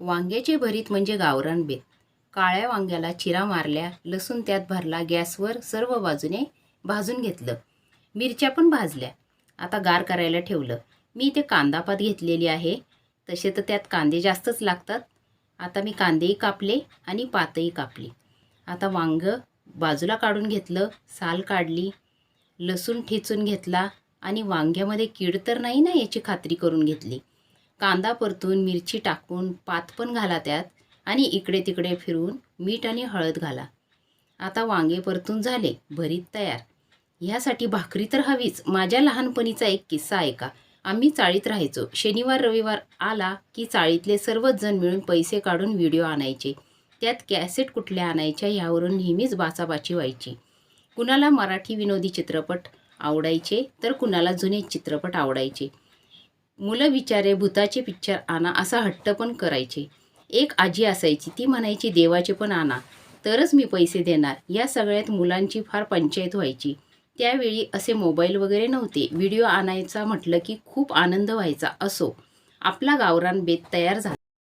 वांग्याचे भरीत म्हणजे गावरान बेत. काळ्या वांग्याला चिरा मारल्या लसूण त्यात भरला गॅसवर सर्व बाजूने भाजून घेतलं. मिरच्या पण भाजल्या. आता गार करायला ठेवलं. मी इथे कांदापात घेतलेली आहे. तसे तर त्यात कांदे जास्तच लागतात. आता मी कांदेही कापले आणि पातही कापली. आता वांग बाजूला काढून घेतलं साल काढली लसूण ठेचून घेतला आणि वांग्यामध्ये कीड तर नाही ना याची खात्री करून घेतली. कांदा परतून मिरची टाकून पात पण घाला त्यात आणि इकडे तिकडे फिरून मीठ आणि हळद घाला. आता वांगे परतून झाले भरीत तयार. ह्यासाठी भाकरी तर हवीच. माझ्या लहानपणीचा एक किस्सा ऐका. आम्ही चाळीत राहायचो. शनिवार रविवार आला की चाळीतले सर्वच जण मिळून पैसे काढून व्हिडिओ आणायचे. त्यात कॅसेट कुठल्या आणायच्या यावरून नेहमीच बाचाबाची व्हायची. कुणाला मराठी विनोदी चित्रपट आवडायचे तर कुणाला जुने चित्रपट आवडायचे. मुलं बिचारे भूताचे पिक्चर आणा असा हट्ट पण करायचे. एक आजी असायची ती म्हणायची देवाचे पण आणा तरच मी पैसे देणार. या सगळ्यात मुलांची फार पंचायत व्हायची. त्यावेळी असे मोबाईल वगैरे नव्हते. व्हिडिओ आणायचा म्हटलं की खूप आनंद व्हायचा असो. आपला गावरान बेत तयार झाला.